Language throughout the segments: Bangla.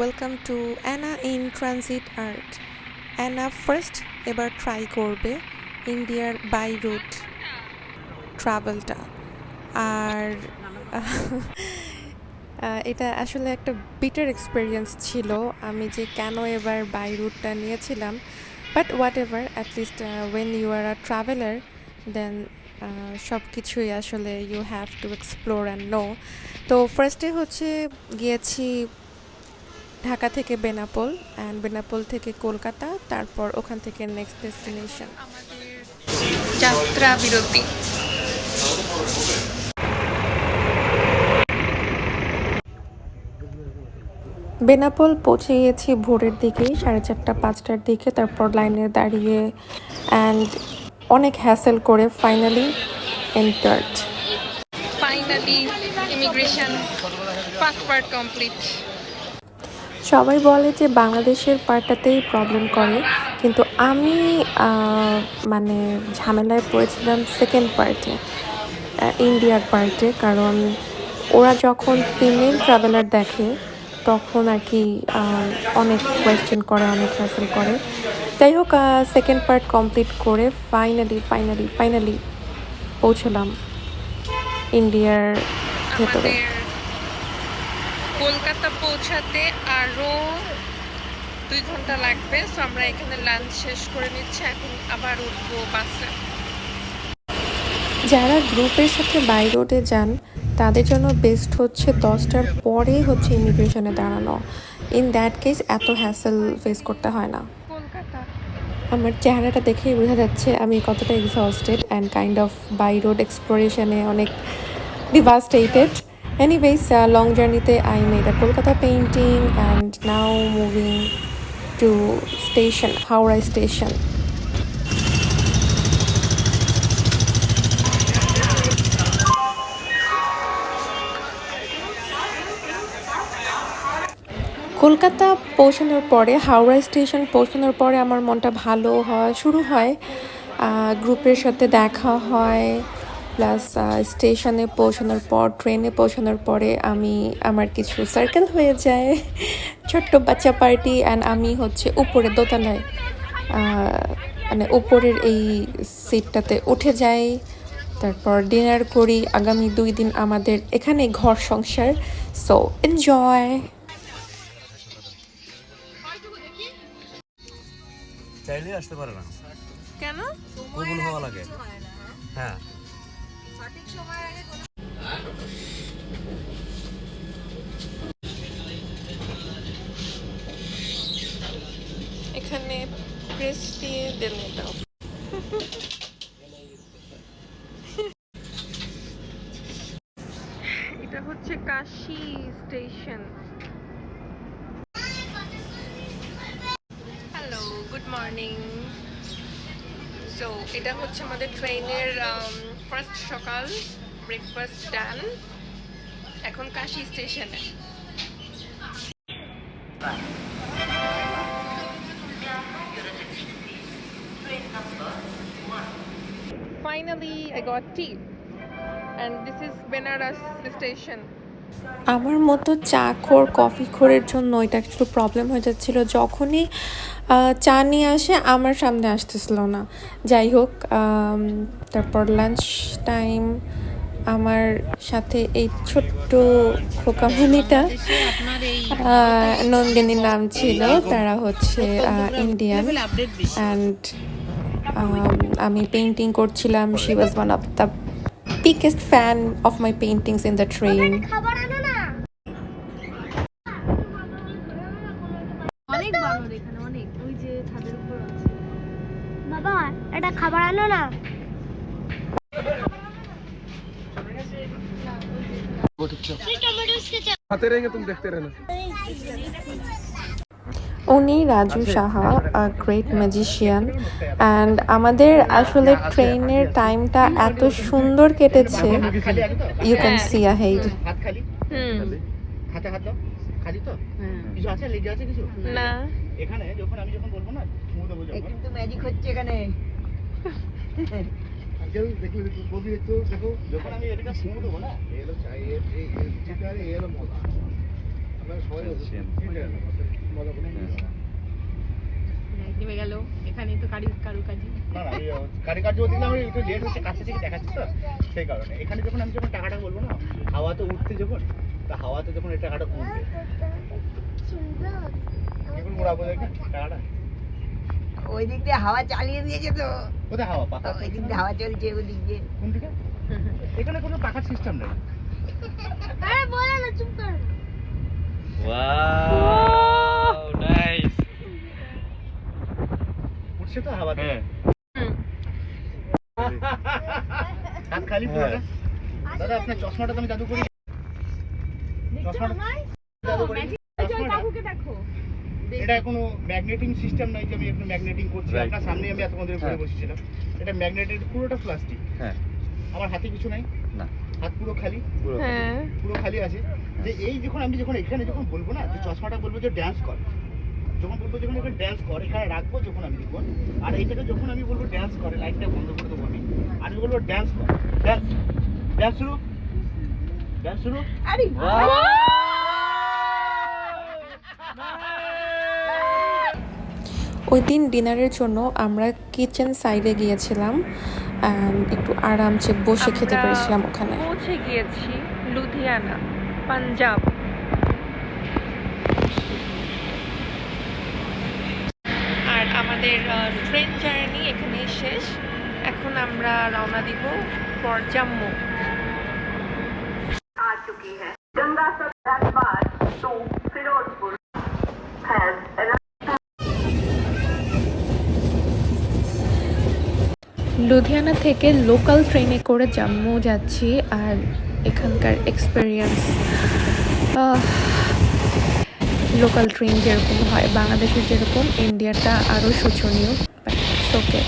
Welcome to Anna in transit art Anna first এবার ট্রাই করবে ইন্ডিয়ার বাই রুট ট্রাভেলটা আর এটা আসলে একটা বিটার এক্সপিরিয়েন্স ছিল। আমি যে কেন এবার বাই রুটটা নিয়েছিলাম but whatever at least when you are a traveller then সব কিছুই আসলে you have to explore and know তো ফার্স্টে হচ্ছে গিয়েছি ঢাকা থেকে বেনাপোল অ্যান্ড বেনাপোল থেকে কলকাতা তারপর ওখান থেকে নেক্সট ডেস্টিনেশন যাত্রা বিরতি। বেনাপোল পৌঁছে গিয়েছি ভোরের দিকেই সাড়ে চারটা পাঁচটার দিকে তারপর লাইনে দাঁড়িয়ে অ্যান্ড অনেক হ্যাসেল করে finally entered finally immigration first part complete সবাই বলে যে বাংলাদেশের পার্টটাতেই প্রবলেম করে। কিন্তু আমি মানে ঝামেলায় পড়েছিলাম সেকেন্ড পার্টে ইন্ডিয়ার পার্টে কারণ ওরা যখন ফিমেল ট্রাভেলার দেখে, তখন আর কি অনেক কোয়েশ্চেন করে, অনেক হ্যাসেল করে। যাই হোক সেকেন্ড পার্ট কমপ্লিট করে ফাইনালি ফাইনালি ফাইনালি পৌঁছলাম ইন্ডিয়ার ভেতরে। কলকাতা পৌঁছাতে আরও দুই ঘণ্টা লাগবে সো আমরা এখানে লাঞ্চ শেষ করে নিচ্ছি এখন আবার উঠবো বাসে। যারা গ্রুপের সাথে বাই রোডে যান তাদের জন্য বেস্ট হচ্ছে দশটার পরে হচ্ছে ইমিগ্রেশনে দাঁড়ানো। ইন দ্যাট কেস এত হ্যাসেল ফেস করতে হয় না। কলকাতা। আমার চেহারাটা দেখেই বোঝা যাচ্ছে আমি কতটা exhausted and kind of by road এক্সপ্লোরেশনে অনেক ডিভাস্টেটেড এনিওয়েজ লং জার্নিতে I made a Kolkata painting and now moving to station Howrah station Kolkata পৌঁছানোর পরে হাওড়া স্টেশন পৌঁছানোর পরে আমার মনটা ভালো হয়, শুরু হয় গ্রুপের সাথে দেখা হয় প্লাস স্টেশনে পৌঁছানোর পর ট্রেনে পৌঁছানোর পরে আমি আমার কিছু সার্কেল হয়ে যায়। ছোট্ট বাচ্চা পার্টি অ্যান্ড আমি হচ্ছে উপরে দোতলায় মানে উপরের এই সিটটাতে উঠে যাই। তারপর ডিনার করি। আগামী দুই দিন আমাদের এখানে ঘর সংসার। সো এনজয় চাইলে আসতে পারে না। কেন? কবুল হওয়া লাগে। হ্যাঁ। এখানে প্রেস দিয়ে দেন এটাও এটা হচ্ছে Kashi station. Hello good morning so এটা হচ্ছে আমাদের ট্রেনের ফার্স্ট সকাল ব্রেকফাস্ট ডান এখন কাশি স্টেশনে। Finally, I got tea. And this is Benaras station. আমার মতো চা খোর কফি খোরের জন্য এটা একটু প্রবলেম হয়ে যাচ্ছিল যখনই আহ, চা নিয়ে আসে আমার সামনে আসতেছিল না যাই হোক তারপর লাঞ্চ টাইম আমার সাথে এই ছোট্ট খোকামণিটা আহ, নন্দিনীর নাম ছিল তারা হচ্ছে ইন্ডিয়ান অ্যান্ড আমি পেন্টিং করছিলাম she was one of the biggest fan of my paintings in the train. খাবার আনো না অনেক বানর এখানে অনেক ওই যে ছাদের উপর আছে বাবা এটা খাবার আনো না खाते रहेंगे तुम देखते रहना উনি Raju Saha great magician and আমাদের আসলে ট্রেনের টাইমটা এত সুন্দর কেটেছে ইউ ক্যান সি আহেড হাত খালি হুম হাতে হাত দাও খালি তো কিছু আছে লেগে আছে কিছু না এখানে যখন আমি যখন বলব না ছুঁ দেবো কিন্তু ম্যাজিক হচ্ছে এখানে কেউ দেখলে দেখো একটু দেখো যখন আমি এটা দেবো না এলো চাই এলো মজা আমরা নেমে গেল। এখানেই তো কারি কারুকাজি না না এই কারিকার্য আমি একটু লেট হচ্ছে কাছে থেকে দেখাচ্ছি তো সেই কারণে। এখানে যখন আমি যখন টাকাটা বলব না হাওয়াতে উঠতে যখন তা হাওয়াতে যখন এই টাকাটা উঠবে দেখি টাকাটা। ওই দিক দিয়ে হাওয়া চালিয়ে দিয়েছে তো। কোথায় হাওয়া? পাখা ওই দিক দিয়ে হাওয়া চলছে ওই দিক দিয়ে। কোন দিকে? এখানে কোনো পাখার সিস্টেম নেই। আরে বলো না চুপ কর। ওয়াও নাইস উঠছে তো হাওয়াতে হ্যাঁ। হাত খালি পুরোটা দাদা আপনার চশমাটা তো আমি জাদু করি। চশমাটা জাদু করি। চশমাটা। কাকুকে দেখো। এটা কোনো ম্যাগনেটিং সিস্টেম নাই যে আমি একটু ম্যাগনেটিং করছি। আপনার সামনে আমি এতক্ষণ ধরে ঘুরে হ্যাঁ। বসেছিলাম। এটা ম্যাগনেটেড পুরোটা প্লাস্টিক হ্যাঁ। আমার হাতে কিছু নাই। না। হাত পুরো খালি। পুরো হ্যাঁ। পুরো খালি আছে। যে এই যখন আমি যখন এখানে যখন বলব না যে চশমাটা বলব যে ড্যান্স কর। যখন বলব যখন এখানে ড্যান্স করে এখানে রাখব যখন আমি দেখব আর এইটাকে যখন আমি বলব ড্যান্স করে লাইটটা বন্ধ করে দেবো আমি। আর আমি বলব ড্যান্স কর ড্যান্স ড্যান্স শুরু ড্যান্স শুরু। আরে ওই দিন ডিনারের জন্য আমরা কিচেন সাইডে গিয়েছিলাম একটু আরামসে বসে খেতে পেরেছিলাম ওখানে। পৌঁছে গিয়েছি লুধিয়ানা পাঞ্জাব আর আমাদের ট্রেন জার্নি এখানেই শেষ। এখন আমরা রওনা দিব ফর জম্মু লুধিয়ানা থেকে লোকাল ট্রেনে করে জম্মু যাচ্ছি আর এখানকার এক্সপিরিয়েন্স লোকাল ট্রেন যেরকম হয়, বাংলাদেশের যেরকম, ইন্ডিয়াটা আরও শোচনীয় ওকে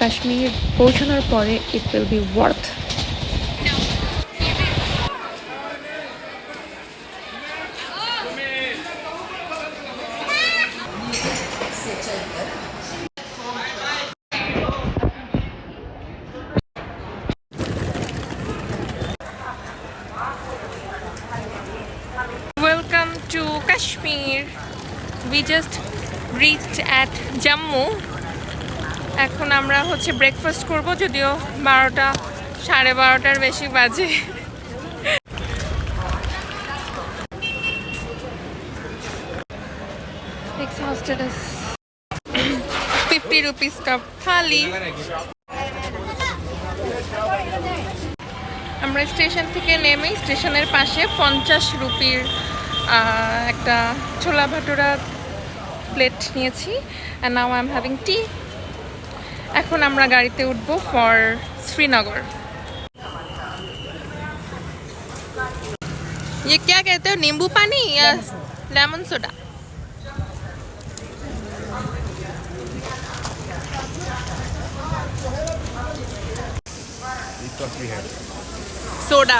কাশ্মীর পৌঁছানোর পরে it will be worth welcome to Kashmir. We just reached at Jammu এখন আমরা হচ্ছে ব্রেকফাস্ট করব, যদিও বারোটা, সাড়ে বারোটার বেশি বাজে। ফিফটি রুপিস 50 থালি আমরা স্টেশন থেকে নেমে স্টেশনের পাশে পঞ্চাশ রুপির একটা ছোলা ভাটুরা প্লেট নিয়েছি and now I am having tea এখন আমরা গাড়িতে উঠবো ফর শ্রীনগর ये क्या कहते हो नींबू पानी या लेमन सोडा सोडा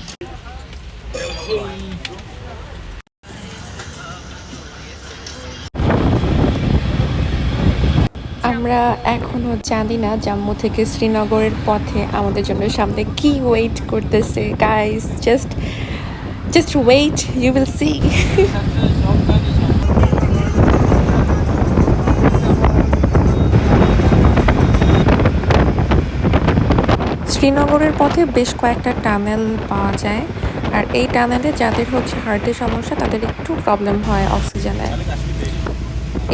আমরা এখনও জানি না জম্মু থেকে শ্রীনগরের পথে আমাদের জন্য সামনে কি ওয়েট করতেছে। Guys just just wait you will see শ্রীনগরের পথে বেশ কয়েকটা টানেল পাওয়া যায়। আর এই টানেলে যাদের হচ্ছে হার্টের সমস্যা, তাদের একটু প্রবলেম হয় অক্সিজেনের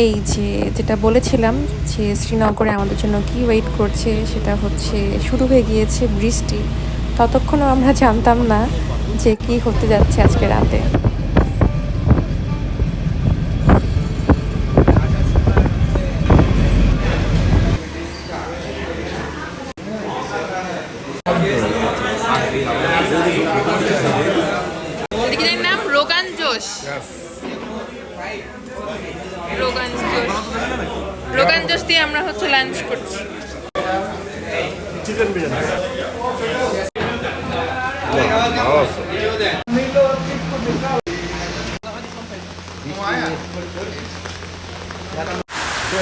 এই যে যেটা বলেছিলাম যে শ্রীনগরে আমাদের জন্য কি ওয়েট করছে সেটা হচ্ছে শুরু হয়ে গিয়েছে বৃষ্টি। ততক্ষণও আমরা জানতাম না যে কি হতে যাচ্ছে আজকে রাতে। নাম? রোগান জোশ। রোগান জোশ। রোগান জোশ দিয়ে আমরা হচ্ছে লাঞ্চ করছি।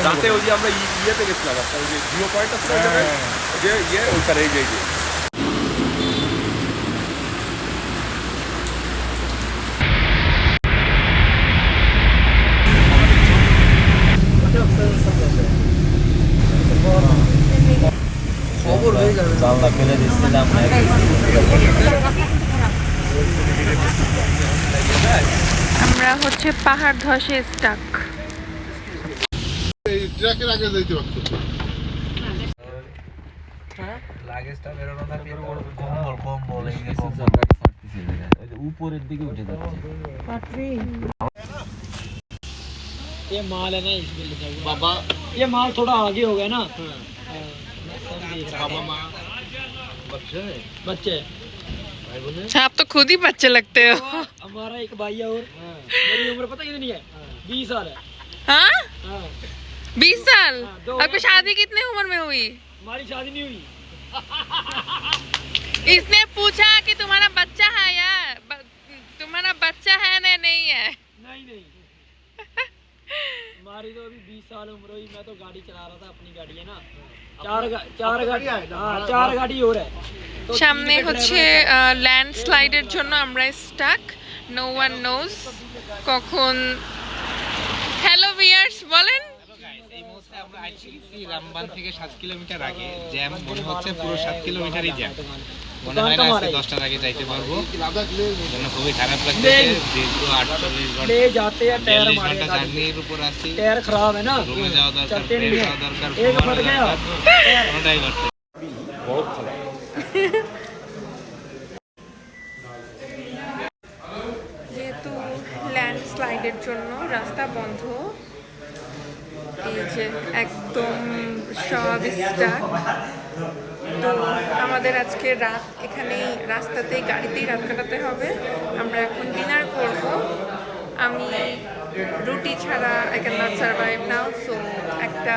রাতে ওই যে আমরা ই- ইয়েতে গেছিলাম একটা ওই যে জিও পয়েন্ট আছে না ওই জায়গায়? ওই যে ইয়ে ওইখানে এই যে এই যে জানলা ফেলে দিচ্ছিলাম আমরা হচ্ছে পাহাড় ধসে স্টাক লাগেজটা বেরোনো থাকলে কম্বল কম্বল এই যে কম্বল ওই যে উপরের দিকে উঠে যাচ্ছে ये माल है ना इस बिल्डिंग का बाबा ये माल थोड़ा आगे हो गया ना हाँ, मैं बच्चे आप तो खुद ही बच्चे लगते हो। हमारा एक भाई है और मेरी उम्र पता कितनी है? बीस साल है। हाँ? हाँ। बीस साल? हाँ, आपकी शादी कितने उम्र में हुई? हमारी शादी नहीं हुई। इसने पूछा कि तुम्हारा बच्चा है यार ब- तुम्हारा बच्चा है ना नहीं है? नहीं नहीं। हमारी तो अभी बीस साल उम्र हुई मैं तो गाड़ी चला रहा था अपनी गाड़ी है ना। সামনে হচ্ছে ল্যান্ডস্লাইডের জন্য আমরা স্টাক নো ওয়ান নোজ কখন হ্যালো বিয়ার্স বলেন আমরা আইসি রামবান থেকে সাত কিলোমিটার আগে। জ্যাম মনে হচ্ছে পুরো সাত কিলোমিটারই জ্যাম। মনে হয় না আজকে দশটার আগে যাইতে পারব। জন্য খুবই খারাপ লাগছে দীর্ঘ আটচল্লিশ ঘণ্টা রুমে যাওয়া দরকার দরকার জন্য রাস্তা বন্ধ এই যে একদম সব স্টার তো আমাদের আজকে রাত এখানেই, রাস্তাতেই গাড়িতেই রাত কাটাতে হবে। আমরা এখন ডিনার করব। আমি রুটি ছাড়া I can not survive now so একটা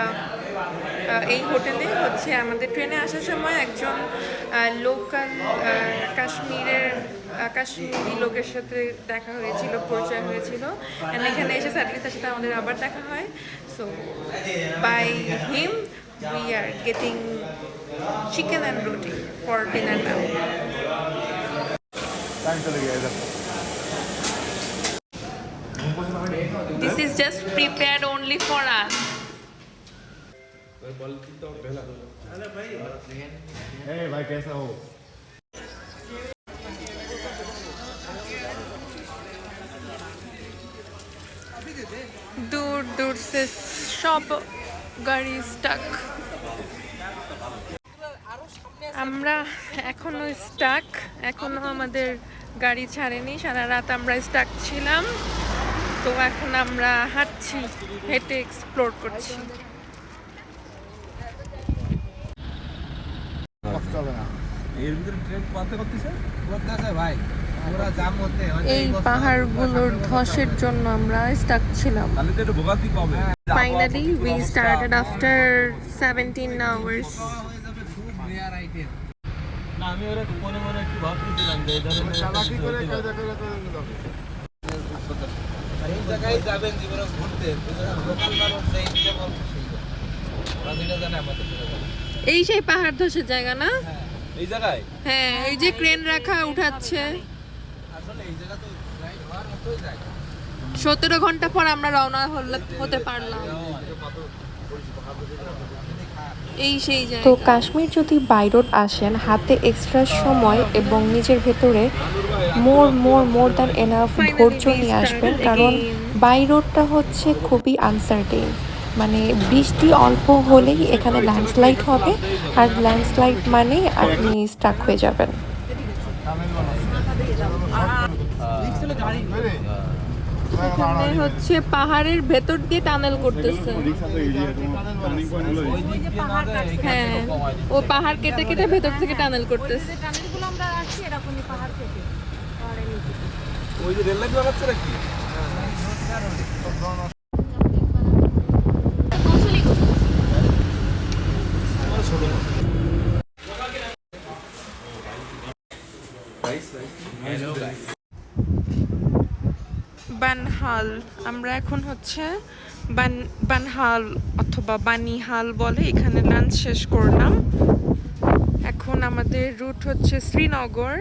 এই হোটেলে হচ্ছে আমাদের ট্রেনে আসার সময় একজন লোকাল কাশ্মীরের কাশ্মীরি লোকের সাথে দেখা হয়েছিল, পরিচয় হয়েছিল। এখানে এসে স্যাটারডে তার সাথে আমাদের আবার দেখা হয়। So bye hmm we are getting chicken and roti for dinner now. This is just prepared only for us. Hey, भाई कैसा हो? दूर दूर से shop, गाड़ी stuck. আমরা এখনও স্টাক এখনও আমাদের গাড়ি ছাড়েনি সারা রাত আমরা স্টাক ছিলাম। তো এখন আমরা হাঁটছি হেঁটে এক্সপ্লোর করছি। এই পাহাড়গুলোর ধসের জন্য আমরা স্টাক ছিলাম। Finally we started after seventeen hours আমি ওরা মনে মনে একটু ভাবতেছিলাম যে এই ধরনের চালাকি করে এই জায়গায় যাবেন জীবনে ঘুরতে দক্ষিণ ভারত সেই হিসাবে অল্প ওরা জানে আমাদের এই সেই পাহাড় ধসের জায়গা না? এই জায়গায়? হ্যাঁ এই যে ক্রেন রাখা উঠাচ্ছে। আসলে এই জায়গা তো হওয়ার মতোই জায়গা সতেরো ঘণ্টা পর আমরা রওনা হতে পারলাম। এই সেই তো কাশ্মীর যদি বাই রোড আসেন হাতে এক্সট্রা সময় এবং নিজের ভেতরে মোর মোর মোর দ্যান এনাফ ধৈর্য নিয়ে আসবেন। কারণ again. বাই রোডটা হচ্ছে খুবই আনসার্টেন মানে বৃষ্টি অল্প হলেই এখানে ল্যান্ডস্লাইড হবে আর ল্যান্ডস্লাইড মানে আপনি স্টাক হয়ে যাবেন। এখানে হচ্ছে পাহাড়ের ভেতর দিয়ে টানেল করতেছে। হ্যাঁ ও পাহাড় কেটে কেটে ভেতর থেকে টানেল করতেছে। টানেলগুলো আমরা আসছি এরকমই পাহাড় থেকে পাহাড়ের নিচে ওই যে রেল লাইন বানাচ্ছে নাকি? বানহাল, আমরা এখন হচ্ছে বান, বানহাল অথবা বানিহাল বলে এখানে লাঞ্চ শেষ করলাম। এখন আমাদের রুট হচ্ছে শ্রীনগর,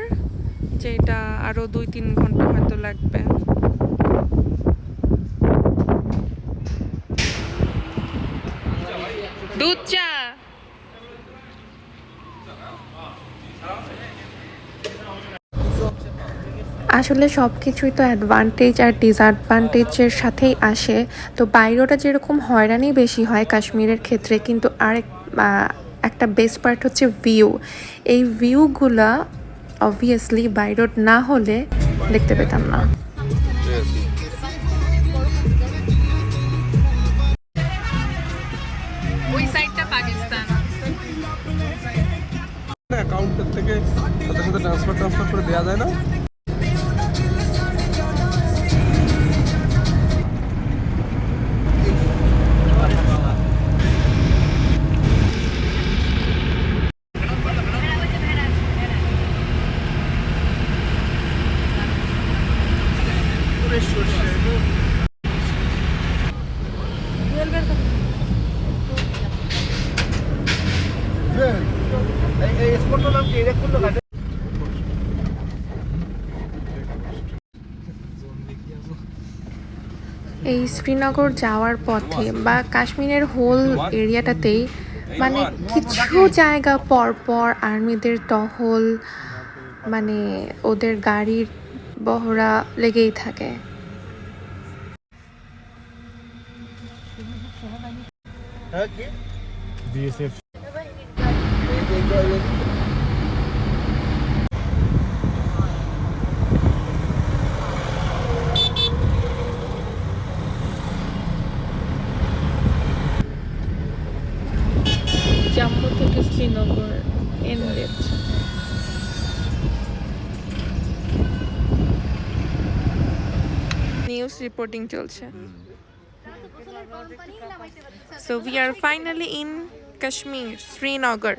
যেটা আরও দুই তিন ঘণ্টা হয়তো লাগবে। দুধ চা। আসলে সব কিছুই তো অ্যাডভান্টেজ আর ডিসঅ্যাডভান্টেজের সাথেই আসে। তো বাইরেটা যেরকম হয়রানি বেশি হয় কাশ্মীরের ক্ষেত্রে কিন্তু আরেক একটা বেস্ট পার্ট হচ্ছে ভিউ এই ভিউগুলা অবভিয়াসলি বাই রোড না হলে দেখতে পেতাম না। ওই সাইডটা পাকিস্তান। অ্যাকাউন্টের থেকে সাথে সাথে ট্রান্সফার ট্রান্সফার করে দেওয়া যায় না। এই শ্রীনগর যাওয়ার পথে বা কাশ্মীরের হোল এরিয়াটাতেই মানে কিছু জায়গা পর পর আর্মিদের টহল মানে ওদের গাড়ির বহরা লেগেই থাকে। হ্যাঁ নিউজ রিপোর্টিং চলছে so we are finally in Kashmir Srinagar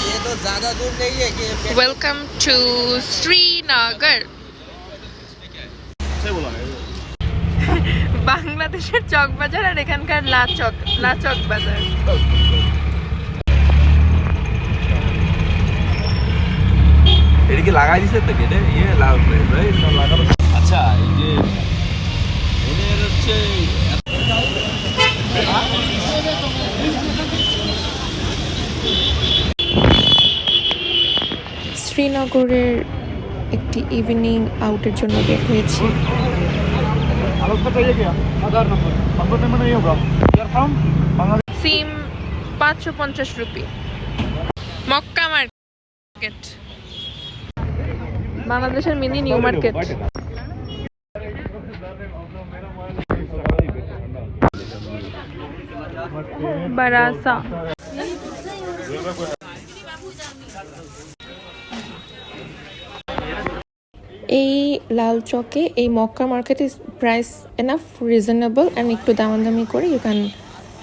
ये तो ज्यादा বাংলাদেশের চক বাজার আর এখানকার লাচক লাচক বাজার এটা কি লাগাই দিছে তো কেটে ইয়ে লাভ লাগানো। আচ্ছা এই যে এদের হচ্ছে শ্রীনগরের একটি ইভিনিং আউটের জন্য বের হয়েছি। आलोक बताइए क्या आधार नंबर पासपोर्ट नंबर नहीं होगा यार फ्रॉम बांग्लादेश সিম পাঁচশো পঞ্চাশ রুপি মক্কা মার্কেট বাংলাদেশের মিনি নিউ মার্কেট বারাসা এই লাল চকে এই Mecca market is price enough reasonable and একটু দামাদামি করে you can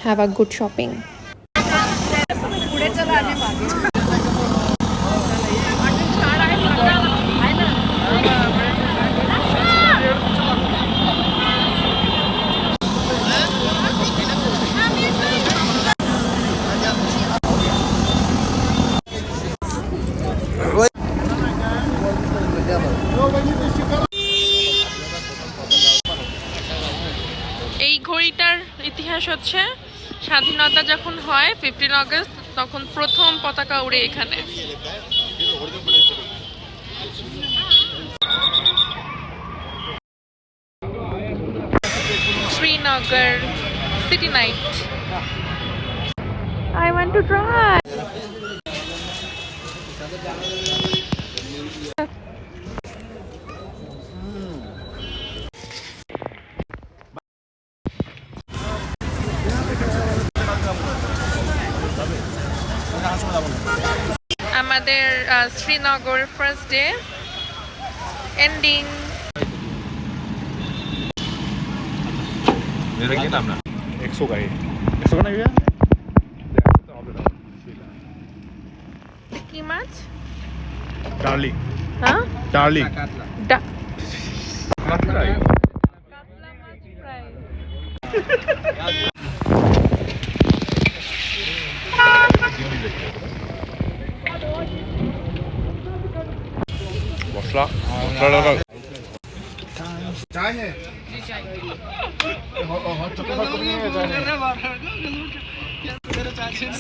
have a good shopping এই ঘড়িটার ইতিহাস হচ্ছে স্বাধীনতা যখন হয় ফিফটিন আগস্ট তখন প্রথম পতাকা উড়ে এখানে Srinagar city night I want to try. আমাদের শ্রীনগর ফার্স্ট ডে এন্ডিং একশো একশো কি মাছ? ডার্লিং হ্যাঁ? ডার্লিং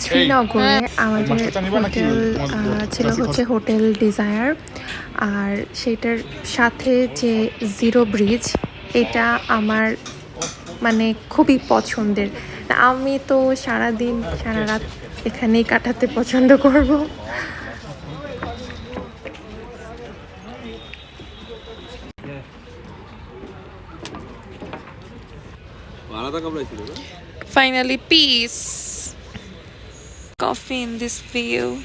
শ্রীনগরে আমাদের? হোটেল ছিল হচ্ছে হোটেল ডিজায়ার আর সেটার সাথে যে জিরো ব্রিজ এটা আমার মানে খুবই পছন্দের। আমি তো সারা দিন সারা রাত এখানেই কাটাতে পছন্দ করব। Finally, peace. Coffee in this view.